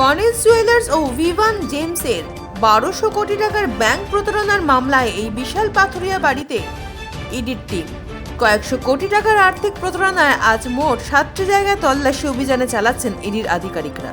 কনেস jewellers ও ভিভান জেমসের বারোশো কোটি টাকার ব্যাংক প্রতারণার মামলায় এই বিশাল পাথুরিয়া বাড়িতে ইডির টিম কয়েকশো কোটি টাকার আর্থিক প্রতারণায় আজ মোট সাতটি জায়গায় তল্লাশি অভিযানে চালাচ্ছেন ইডির আধিকারিকরা।